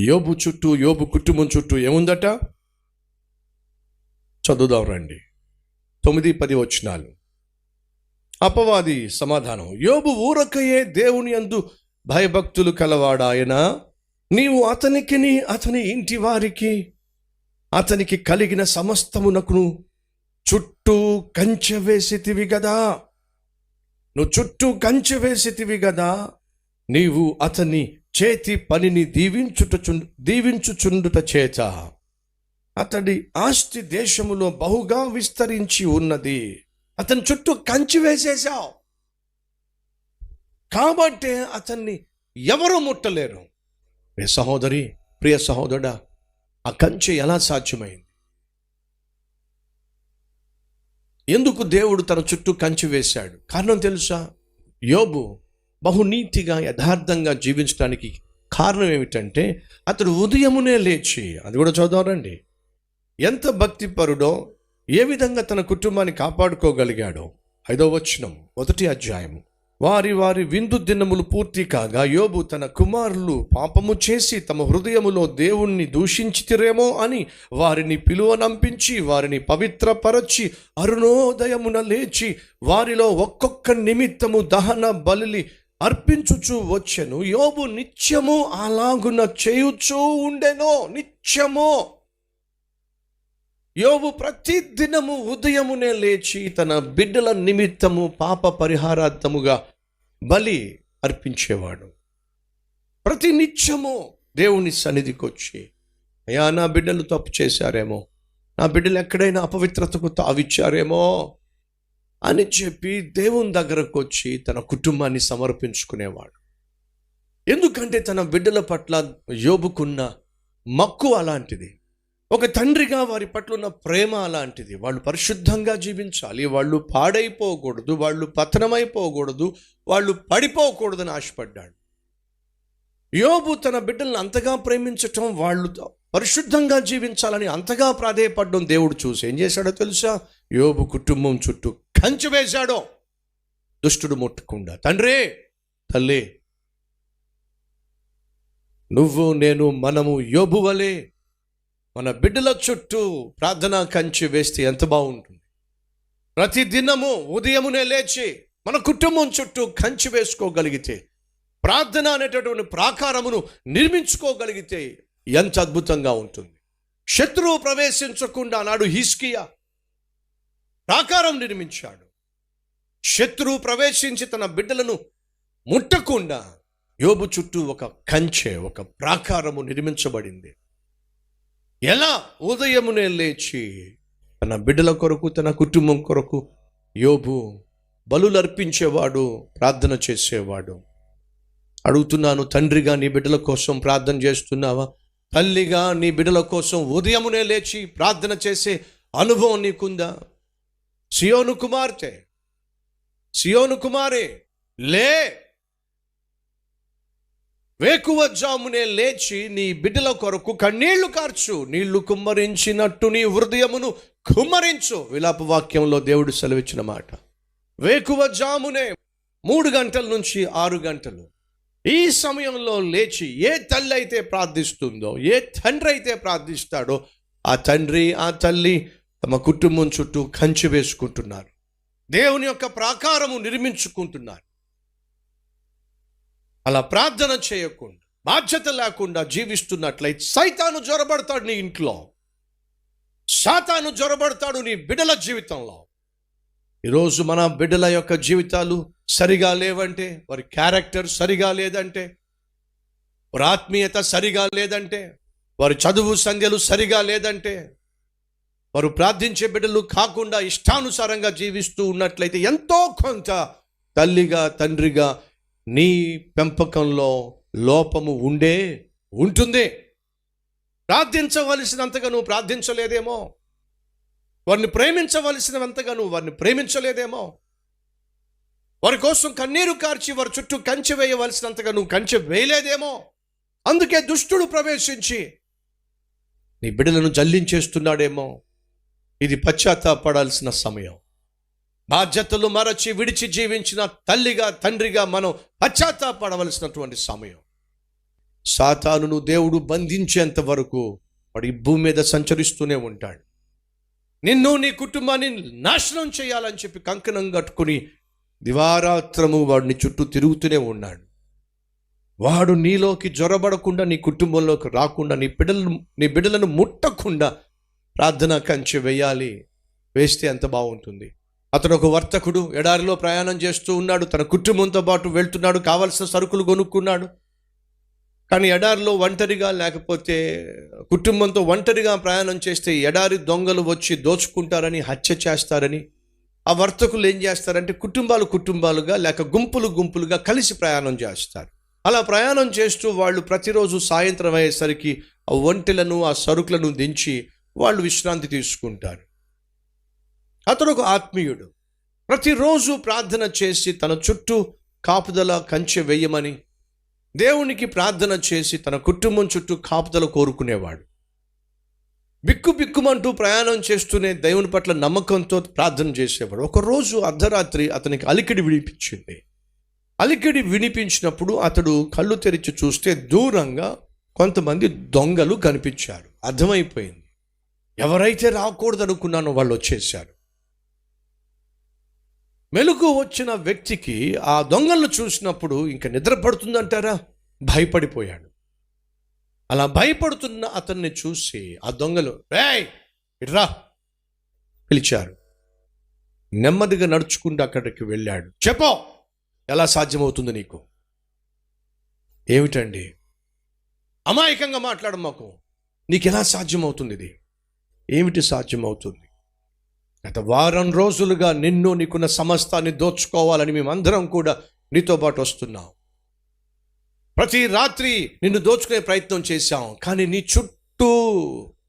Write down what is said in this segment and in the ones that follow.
యోబు చుట్టూ యోబు కుటుంబం చుట్టూ ఏముందట? చదువుదాం రండి. తొమ్మిది పది వచ్చినాలు అపవాది సమాధానం. యోబు ఊరకయే దేవుని అందు భయభక్తులు కలవాడాయన? నీవు అతనికిని అతని ఇంటి వారికి అతనికి కలిగిన సమస్తమునకును చుట్టూ కంచె వేసితివి కదా నువ్వు చుట్టూ కంచె వేసితివి కదా నీవు అతని చేతి పనిని దీవించుట దీవించుచుండుట చేత అతడి ఆస్తి దేశములో బహుగా విస్తరించి ఉన్నది. అతని చుట్టూ కంచి వేసేశావు. కాబట్టే అతన్ని ఎవరు ముట్టలేరు. ప్రియ సహోదరి ప్రియ సహోదరుడా ఆ కంచె ఎలా సాధ్యమైంది? ఎందుకు దేవుడు తన చుట్టూ కంచి వేశాడు? కారణం తెలుసా? యోబు బహునీతిగా యథార్థంగా జీవించడానికి కారణం ఏమిటంటే అతడు ఉదయమునే లేచి అది కూడా చదవరండి ఎంత భక్తిపరుడో ఏ విధంగా తన కుటుంబాన్ని కాపాడుకోగలిగాడో. ఐదో వచనం మొదటి అధ్యాయం వారి వారి విందు దినములు పూర్తి కాగా యోబు తన కుమారులు పాపము చేసి తమ హృదయములో దేవుణ్ణి దూషించితిరేమో అని వారిని పిలువనంపించి వారిని పవిత్రపరచి అరుణోదయమున లేచి వారిలో ఒక్కొక్క నిమిత్తము దహన బలిలి అర్పించుచు వచ్చెను. యోబు నిత్యము అలాగున చేయుచూ ఉండెనో నిత్యము. యోబు ప్రతి దినము ఉదయమునే లేచి తన బిడ్డల నిమిత్తము పాప పరిహారార్థముగా బలి అర్పించేవాడు. ప్రతి నిత్యము దేవుని సన్నిధికి వచ్చి అయ్యా నా బిడ్డలు తప్పు చేశారేమో. నా బిడ్డలు ఎక్కడైనా అపవిత్రతకు తావిచ్చారేమో. అని చెప్పి దేవుని దగ్గరకు వచ్చి తన కుటుంబాన్ని సమర్పించుకునేవాడు. ఎందుకంటే తన బిడ్డల పట్ల యోబుకున్న మక్కు అలాంటిది. ఒక తండ్రిగా వారి పట్ల ఉన్న ప్రేమ అలాంటిది. వాళ్ళు పరిశుద్ధంగా జీవించాలి. వాళ్ళు పాడైపోకూడదు. వాళ్ళు పతనమైపోకూడదు. వాళ్ళు పడిపోకూడదని ఆశపడ్డాడు. యోబు తన బిడ్డలను అంతగా ప్రేమించటం వాళ్ళు పరిశుద్ధంగా జీవించాలని అంతగా ప్రాధేయపడడం దేవుడు చూసి ఏం చేశాడో తెలుసా? యోబు కుటుంబం చుట్టూ కంచు వేశాడో. దుష్టుడు ముట్టకుండా తండ్రి తల్లి నువ్వు నేను మనము యోబువలే మన బిడ్డల చుట్టూ ప్రార్థన కంచి వేస్తే ఎంత బాగుంటుంది. ప్రతి దినము ఉదయమునే లేచి మన కుటుంబం చుట్టూ కంచి వేసుకోగలిగితే ప్రార్థన అనేటటువంటి ప్రాకారమును నిర్మించుకోగలిగితే ఎంత అద్భుతంగా ఉంటుంది. శత్రువు ప్రవేశించకుండా నాడు హిస్కియా ప్రాకారం నిర్మించాడు. శత్రువు ప్రవేశించి తన బిడ్డలను ముట్టకుండా యోబు చుట్టూ ఒక కంచె ఒక ప్రాకారము నిర్మించబడింది. ఎలా? ఉదయమునే లేచి తన బిడ్డల కొరకు తన కుటుంబం కొరకు యోబు బలులు అర్పించేవాడు ప్రార్థన చేసేవాడు. అడుగుతున్నాను తండ్రిగా నీ బిడ్డల కోసం ప్రార్థన చేస్తున్నావా? తల్లిగా నీ బిడ్డల కోసం ఉదయమునే లేచి ప్రార్థన చేసే అనుభవం నీకుందా? సియోను కుమార్తె. సియోను కుమారే లే. వేకువజామునే లేచి నీ బిడ్డల కొరకు కన్నీళ్ళు కార్చు నీళ్ళు కుమ్మరించినట్టు నీ హృదయమును కుమ్మరించు. విలాప వాక్యంలో దేవుడు సెలవిచ్చిన మాట. వేకువజామునే మూడు గంటల నుంచి ఆరు గంటలు. ఈ సమయంలో లేచి ఏ తల్లి అయితే ప్రార్థిస్తుందో ఏ తండ్రి అయితే ప్రార్థిస్తాడో ఆ తండ్రి ఆ తల్లి తమ కుటుంబం చుట్టూ కంచె వేసుకుంటున్నారు. దేవుని యొక్క ప్రాకారము నిర్మించుకుంటున్నారు. అలా ప్రార్థన చేయకుండా బాధ్యత లేకుండా జీవిస్తున్నట్లయితే సైతాను జ్వరబడతాడు నీ ఇంట్లో. సాతాను జ్వరబడతాడు నీ బిడ్డల జీవితంలో. ఈరోజు మన బిడ్డల యొక్క జీవితాలు సరిగా లేవంటే వారి క్యారెక్టర్ సరిగా లేదంటే వారి ఆత్మీయత సరిగా లేదంటే వారి చదువు సంధ్యలు సరిగా లేదంటే వారు ప్రార్థించే బిడ్డలు కాకుండా ఇష్టానుసారంగా జీవిస్తూ ఉన్నట్లయితే ఎంతో కొంత తల్లిగా తండ్రిగా నీ పెంపకంలో లోపము ఉండే ఉంటుంది. ప్రార్థించవలసినంతగా నువ్వు ప్రార్థించలేదేమో. వారిని ప్రేమించవలసినంతగా నువ్వు వారిని ప్రేమించలేదేమో. వారి కోసం కన్నీరు కార్చి వారి చుట్టూ కంచె వేయవలసినంతగా నువ్వు కంచె వేయలేదేమో. అందుకే దుష్టుడు ప్రవేశించి నీ బిడ్డలను జల్లించేస్తున్నాడేమో. ఇది పశ్చాత్తాపడాల్సిన సమయం. బాధ్యతలు మరచి విడిచి జీవించిన తల్లిగా తండ్రిగా మనం పశ్చాత్తాపడవలసినటువంటి సమయం. సాతానును దేవుడు బంధించేంత వరకు వాడు ఈ భూమి మీద సంచరిస్తూనే ఉంటాడు. నిన్ను నీ కుటుంబాన్ని నాశనం చేయాలని చెప్పి కంకణం కట్టుకుని దివారాత్రము వాడిని చుట్టూ తిరుగుతూనే ఉన్నాడు. వాడు నీలోకి జ్వరబడకుండా నీ కుటుంబంలోకి రాకుండా నీ బిడ్డలను నీ బిడ్డలను ముట్టకుండా ప్రార్థన కంచె వేయాలి. వేస్తే ఎంత బాగుంటుంది. అతడు ఒక వర్తకుడు ఎడారిలో ప్రయాణం చేస్తూ ఉన్నాడు. తన కుటుంబంతో పాటు వెళ్తున్నాడు. కావలసిన సరుకులు కొనుక్కున్నాడు. కానీ ఎడారిలో ఒంటరిగా లేకపోతే కుటుంబంతో ఒంటరిగా ప్రయాణం చేస్తే ఎడారి దొంగలు వచ్చి దోచుకుంటారని హత్య చేస్తారని ఆ వర్తకులు ఏం చేస్తారంటే కుటుంబాలు కుటుంబాలుగా లేక గుంపులు గుంపులుగా కలిసి ప్రయాణం చేస్తారు. అలా ప్రయాణం చేస్తూ వాళ్ళు ప్రతిరోజు సాయంత్రం అయ్యేసరికి ఆ ఒంటెలను ఆ సరుకులను దించి వాళ్ళు విశ్రాంతి తీసుకుంటారు. అతడు ఒక ఆత్మీయుడు. ప్రతిరోజు ప్రార్థన చేసి తన చుట్టూ కాపుదల కంచె వేయమని దేవునికి ప్రార్థన చేసి తన కుటుంబం చుట్టూ కాపుదల కోరుకునేవాడు. బిక్కు బిక్కుమంటూ ప్రయాణం చేస్తూనే దేవుని పట్ల నమ్మకంతో ప్రార్థన చేసేవాడు. ఒకరోజు అర్ధరాత్రి అతనికి అలికిడి వినిపించింది. అలికిడి వినిపించినప్పుడు అతడు కళ్ళు తెరిచి చూస్తే దూరంగా కొంతమంది దొంగలు కనిపించారు. అర్థమైపోయింది. ఎవరైతే రాకూడదు అనుకున్నానో వాళ్ళు వచ్చేసారు మెలుగు వచ్చిన వ్యక్తికి ఆ దొంగలను చూసినప్పుడు ఇంక నిద్ర పడుతుందంటారా? భయపడిపోయాడు. అలా భయపడుతున్న అతన్ని చూసి ఆ దొంగలు రేయ్ ఇట్రా పిలిచారు. నెమ్మదిగా నడుచుకుంటూ అక్కడికి వెళ్ళాడు. చెప్పో ఎలా సాధ్యమవుతుంది నీకు? ఏమిటండి? అమాయకంగా మాట్లాడు మాకు. నీకు ఎలా సాధ్యమవుతుంది ఇది? ఏమిటి సాధ్యమవుతుంది? గత వారం రోజులుగా నిన్ను నీకున్న సమస్తాన్ని దోచుకోవాలని మేమందరం కూడా నీతో పాటు వస్తున్నాం. ప్రతి రాత్రి నిన్ను దోచుకునే ప్రయత్నం చేశాం. కానీ నీ చుట్టూ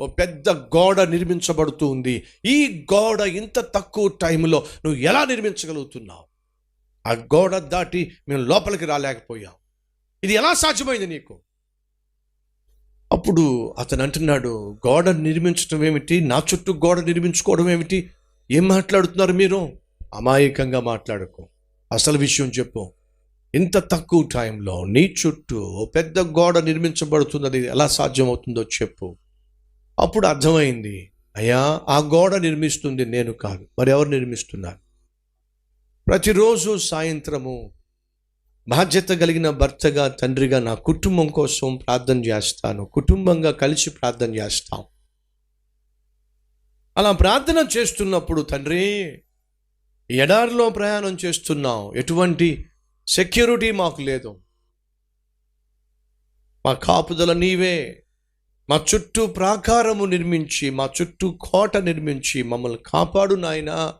ఓ పెద్ద గోడ నిర్మించబడుతూ ఉంది. ఈ గోడ ఇంత తక్కువ టైంలో నువ్వు ఎలా నిర్మించగలుగుతున్నావు? ఆ గోడ దాటి మేము లోపలికి రాలేకపోయాం. ఇది ఎలా సాధ్యమైంది నీకు? అప్పుడు అతను అంటున్నాడు గోడ నిర్మించడం ఏమిటి? నా చుట్టూ గోడ నిర్మించుకోవడం ఏమిటి? ఏం మాట్లాడుతున్నారు మీరు? అమాయకంగా మాట్లాడుకో. అసలు విషయం చెప్పు. ఇంత తక్కువ టైంలో నీ చుట్టూ పెద్ద గోడ నిర్మించబడుతున్నది ఎలా సాధ్యమవుతుందో చెప్పు. అప్పుడు అర్థమైంది అయ్యా ఆ గోడ నిర్మిస్తుంది నేను కాదు. మరి ఎవరు నిర్మిస్తున్నారు? ప్రతిరోజు సాయంత్రము బాధ్యత కలిగిన భర్తగా తండ్రిగా నా కుటుంబం కోసం ప్రార్థన చేస్తాను. కుటుంబంగా కలిసి ప్రార్థన చేస్తాం. అలా ప్రార్థన చేస్తున్నప్పుడు తండ్రి ఎడారిలో ప్రయాణం చేస్తున్నాం ఎటువంటి సెక్యూరిటీ మాకు లేదు. మా కాపుదల నీవే. మా చుట్టూ ప్రాకారము నిర్మించి మా చుట్టూ కోట నిర్మించి మమ్మల్ని కాపాడు నాయనా.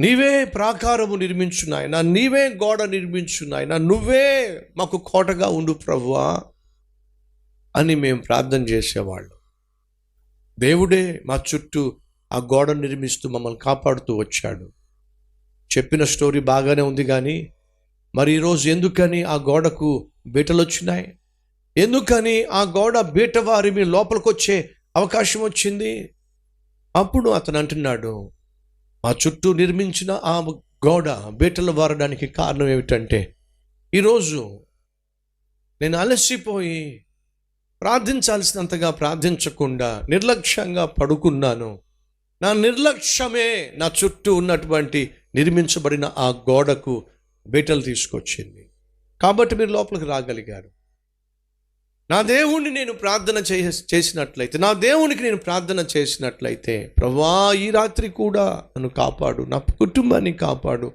నీవే ప్రాకారము నిర్మించు నాయన నీవే గోడ నిర్మించు నాయన నువ్వే మాకు కోటగా ఉండు ప్రభువా అని మేము ప్రార్థన చేసేవాళ్ళు. దేవుడే మా చుట్టూ ఆ గోడ నిర్మిస్తూ మమ్మల్ని కాపాడుతూ వచ్చాడు. చెప్పిన స్టోరీ బాగానే ఉంది కానీ మరి ఈరోజు ఎందుకని ఆ గోడకు బీటలు వచ్చినాయి? ఎందుకని ఆ గోడ బీట వారి మీ లోపలికి వచ్చే అవకాశం వచ్చింది? అప్పుడు అతను అంటున్నాడు మా చుట్టూ నిర్మించిన ఆ గోడ బీటలు వారడానికి కారణం ఏమిటంటే ఈరోజు నేను అలసిపోయి ప్రార్థించాల్సినంతగా ప్రార్థించకుండా నిర్లక్ష్యంగా పడుకున్నాను. నా నిర్లక్ష్యమే నా చుట్టూ ఉన్నటువంటి నిర్మించబడిన ఆ గోడకు బీటలు తీసుకొచ్చింది. కాబట్టి మీరు లోపలికి రాగలిగారు. నా దేవుణ్ణి నేను ప్రార్థన చే చేసినట్లయితే నా దేవునికి నేను ప్రార్థన చేసినట్లయితే ప్రభా ఈ రాత్రి కూడా నన్ను కాపాడు నా కుటుంబాన్ని కాపాడు.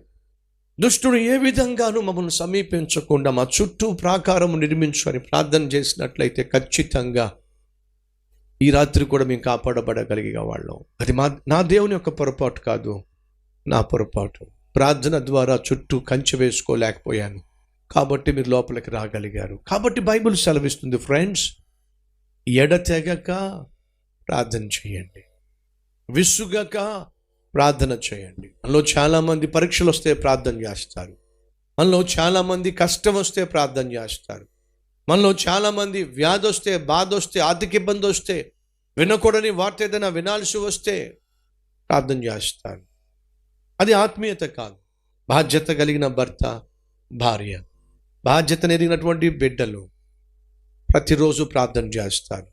దుష్టుడు ఏ విధంగానూ మమ్మల్ని సమీపించకుండా మా చుట్టూ ప్రాకారము నిర్మించు అని ప్రార్థన చేసినట్లయితే ఖచ్చితంగా ఈ రాత్రి కూడా మేము కాపాడబడగలిగే వాళ్ళం. అది మా నా దేవుని యొక్క పొరపాటు కాదు నా పొరపాటు. ప్రార్థన ద్వారా చుట్టూ కంచె వేసుకోలేకపోయాను. కాబట్టి మీరు లోపలికి రాగలిగారు. కాబట్టి బైబిల్ సెలవిస్తుంది ఫ్రెండ్స్ ఎడతెగక ప్రార్థన చేయండి. విసుగక ప్రార్థన చేయండి. మనలో చాలామంది పరీక్షలు వస్తే ప్రార్థన చేస్తారు. మనలో చాలామంది కష్టం వస్తే ప్రార్థన చేస్తారు. మనలో చాలామంది వ్యాధి వస్తే బాధ వస్తే ఆర్థిక ఇబ్బంది వస్తే వినకూడని వార్త ఏదైనా వినాల్సి వస్తే ప్రార్థన చేస్తారు. అది ఆత్మీయత కాదు. బాధ్యత కలిగిన భర్త భార్య. బాధ్యత ఎరిగినటువంటి బిడ్డలు ప్రతిరోజు ప్రార్థన చేస్తారు.